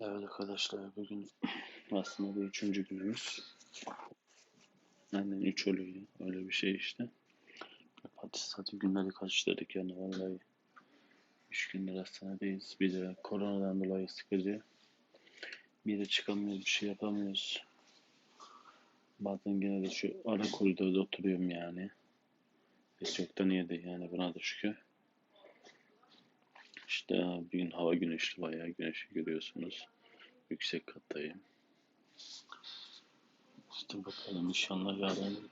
Evet arkadaşlar bugün aslında bu üçüncü günümüz. Aynen üç oluyor öyle bir şey işte. Hadi zaten günleri karıştırdık yani vallahi. Üç gündür hastanedeyiz. Bir de koronadan dolayı sıkıcı. Bir de çıkamıyoruz, bir şey yapamıyoruz. Bazen gene de şu ara koridorda oturuyorum yani. Biz çoktan iyiydi yani buna da şükür. İşte bugün hava güneşli bayağı güneşi görüyorsunuz. Yüksek kattayım. İşte bakalım inşallah yarın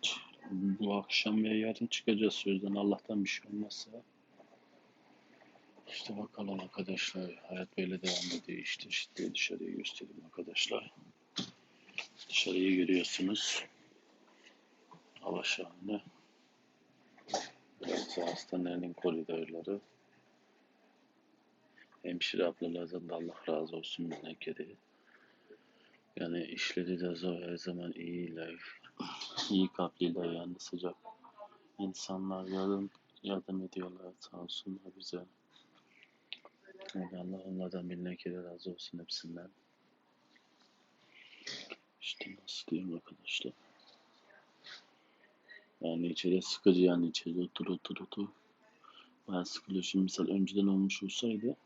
bu akşam veya yarın çıkacağız sözden Allah'tan bir şey olmazsa. İşte bakalım arkadaşlar hayat böyle devam ediyor işte işte dışarıya göstereyim arkadaşlar. Dışarıyı görüyorsunuz. Hava şahane. Burası hastanenin koridorları. Hemşire ablalardan da Allah razı olsun memleketi. Yani işleri de zor her zaman iyiler. İyi kalpliler yani sıcak. İnsanlar yardım, yardım ediyorlar sağ olsunlar bize. Yani Allah onlardan memleketi razı olsun hepsinden. İşte nasıl diyeyim arkadaşlar. Yani içeri sıkıcı yani içeri otur otur otur. Ben sıkılıyor. Şimdi misal önceden olmuş olsaydı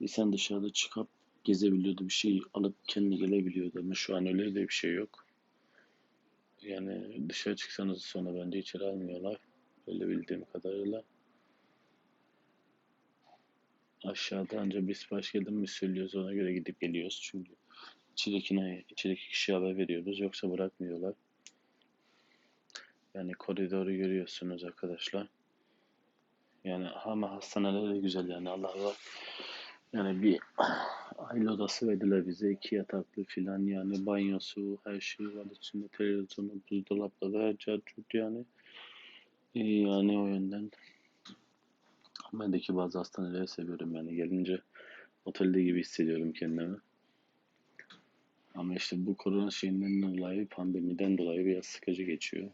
insan dışarıda çıkıp gezebiliyordu. Bir şey alıp kendi gelebiliyordu. Ama şu an öyle de bir şey yok. Yani dışarı çıksanız sonra bence içeri almıyorlar. Öyle bildiğim kadarıyla. Aşağıda ancak sipariş geldi mi söylüyoruz ona göre gidip geliyoruz. Çünkü içeridekine, içerideki kişiye haber veriyoruz. Yoksa bırakmıyorlar. Yani koridoru görüyorsunuz arkadaşlar. Yani ama hastaneler de güzel yani Allah var. Yani bir aile odası verdiler bize iki yataklı filan yani banyosu her şey var içinde. Televizyonu buzdolapları her çok yani. İyi yani o yönden. Ben de ki bazı hastaneleri seviyorum yani. Gelince otelde gibi hissediyorum kendimi. Ama işte bu korona şeyinden dolayı pandemiden dolayı biraz sıkıcı geçiyor.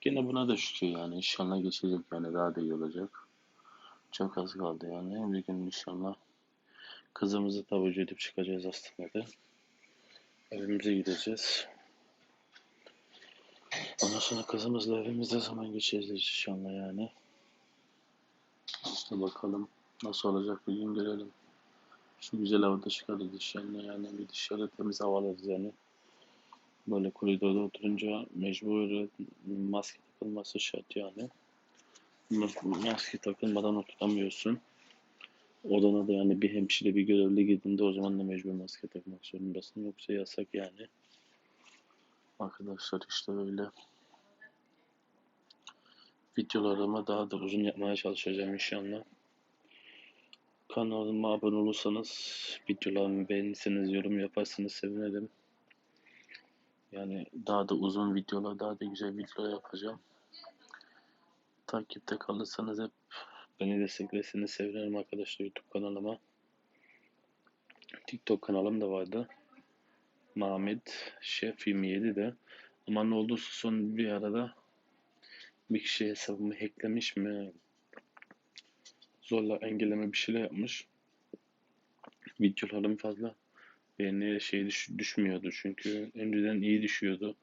Gene buna da şükür yani. İnşallah geçecek yani. Daha da iyi olacak. Çok az kaldı yani. Bir gün inşallah kızımızı taburcu edip çıkacağız hastanede. Evimize gideceğiz. Ondan sonra kızımızla evimizde zaman geçireceğiz inşallah yani. İşte bakalım nasıl olacak bir gün görelim. Şu güzel havada çıkarız inşallah yani bir dışarı temiz hava alırız yani. Böyle koridorda oturunca mecbur maske takılması şart yani. Maske takılmadan oturamıyorsun. Odana da yani bir hemşire bir görevli girdiğinde o zaman da mecbur maske takmak zorundasın. Yoksa yasak yani. Arkadaşlar işte öyle. Videolarımı daha da uzun yapmaya çalışacağım inşallah. Kanalıma abone olursanız, videolarımı beğenirseniz, yorum yaparsanız sevinirim. Yani daha da uzun videolar, daha da güzel videolar yapacağım. Takipte kalırsanız hep beni destekleseniz sevinirim arkadaşlar YouTube kanalıma. TikTok kanalım da vardı. Mehmet Şef 27 de. Ama ne olursa son bir arada bir kişi hesabımı hacklemiş mi? Zorla engelleme bir şeyler yapmış. Videolarım fazla beğeni şey düş, düşmüyordu çünkü önceden iyi düşüyordu.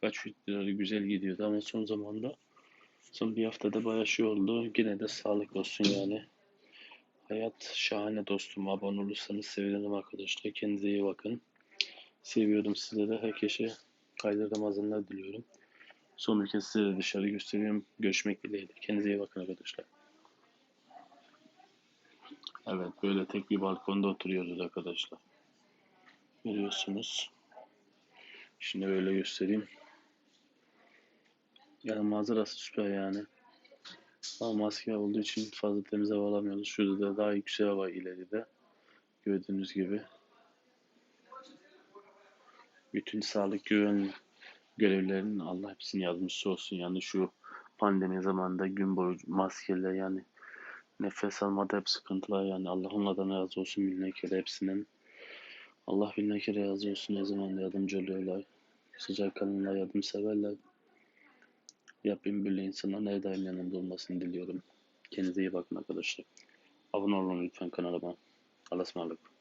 Kaç videoları güzel gidiyordu ama son zamanda son bir haftada bayağı şey oldu. Yine de sağlık olsun yani. Hayat şahane dostum. Abone olursanız sevinirim arkadaşlar. Kendinize iyi bakın. Seviyorum sizleri. Herkese hayırlı Ramazanlar diliyorum. Son kez size dışarı gösteriyorum. Görüşmek dileğiyle. Kendinize iyi bakın arkadaşlar. Evet böyle tek bir balkonda oturuyoruz arkadaşlar. Görüyorsunuz. Şimdi böyle göstereyim. Yani manzarası süper yani. Ama maske olduğu için fazla temiz hava alamıyoruz. Şurada da daha yüksek hava ileride. Gördüğünüz gibi. Bütün sağlık güven görevlilerinin Allah hepsinin yardımcısı olsun. Yani şu pandemi zamanında gün boyu maskeyle yani nefes almada hep sıkıntılar yani Allah onlardan razı olsun minnekere hepsinin. Allah minnekere razı olsun ne zaman yardımcı oluyorlar. Sıcak kanlılar yardımseverler. Rabbim böyle insanların her daim yanında olmasını diliyorum. Kendinize iyi bakın arkadaşlar. Abone olun lütfen kanalıma. Allah'a ısmarladık.